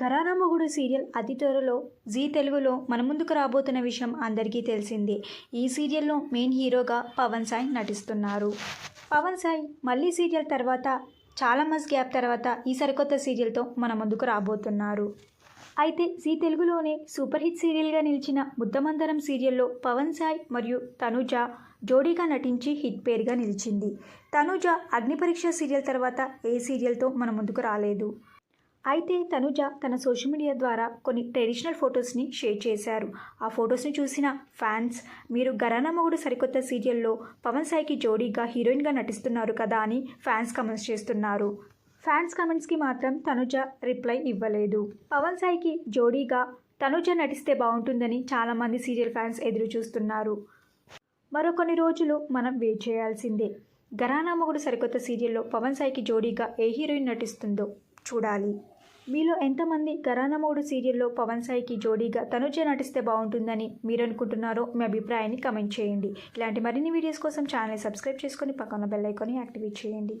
ఘరానా మొగుడు సీరియల్ అతి త్వరలో జీ తెలుగులో మన ముందుకు రాబోతున్న విషయం అందరికీ తెలిసిందే. ఈ సీరియల్లో మెయిన్ హీరోగా పవన్ సాయి నటిస్తున్నారు. పవన్ సాయి మళ్ళీ సీరియల్ తర్వాత చాలా మంత్స్ గ్యాప్ తర్వాత ఈ సరికొత్త సీరియల్తో మన ముందుకు రాబోతున్నారు. అయితే జీ తెలుగులోనే సూపర్ హిట్ సీరియల్గా నిలిచిన ముద్దమందరం సీరియల్లో పవన్ సాయ్ మరియు తనుజ జోడీగా నటించి హిట్ పేరుగా నిలిచింది. తనుజ అగ్నిపరీక్ష సీరియల్ తర్వాత ఏ సీరియల్తో మన ముందుకు రాలేదు? అయితే తనుజ తన సోషల్ మీడియా ద్వారా కొన్ని ట్రెడిషనల్ ఫొటోస్ని షేర్ చేశారు. ఆ ఫొటోస్ని చూసిన ఫ్యాన్స్ మీరు గరానా మొగుడు సరికొత్త సీరియల్లో పవన్ సాయికి జోడీగా హీరోయిన్గా నటిస్తున్నారు కదా అని ఫ్యాన్స్ కమెంట్స్ చేస్తున్నారు. ఫ్యాన్స్ కమెంట్స్కి మాత్రం తనుజ రిప్లై ఇవ్వలేదు. పవన్ సాయికి జోడీగా తనుజ నటిస్తే బాగుంటుందని చాలామంది సీరియల్ ఫ్యాన్స్ ఎదురు చూస్తున్నారు మరో కొన్ని రోజులు మనం వెయిట్ చేయాల్సిందే. గరానా మొగుడు సరికొత్త సీరియల్లో పవన్ సాయికి జోడీగా ఏ హీరోయిన్ నటిస్తుందో చూడాలి. మీలో ఎంతమంది గరానా సీరియల్లో పవన్ సాయికి జోడీగా తనుజ నటిస్తే బాగుంటుందని మీరు అనుకుంటున్నారో మీ అభిప్రాయాన్ని కమెంట్ చేయండి. ఇలాంటి మరిన్ని వీడియోస్ కోసం ఛానల్ సబ్స్క్రైబ్ చేసుకొని పక్కన బెల్ ఐకాన్ని యాక్టివేట్ చేయండి.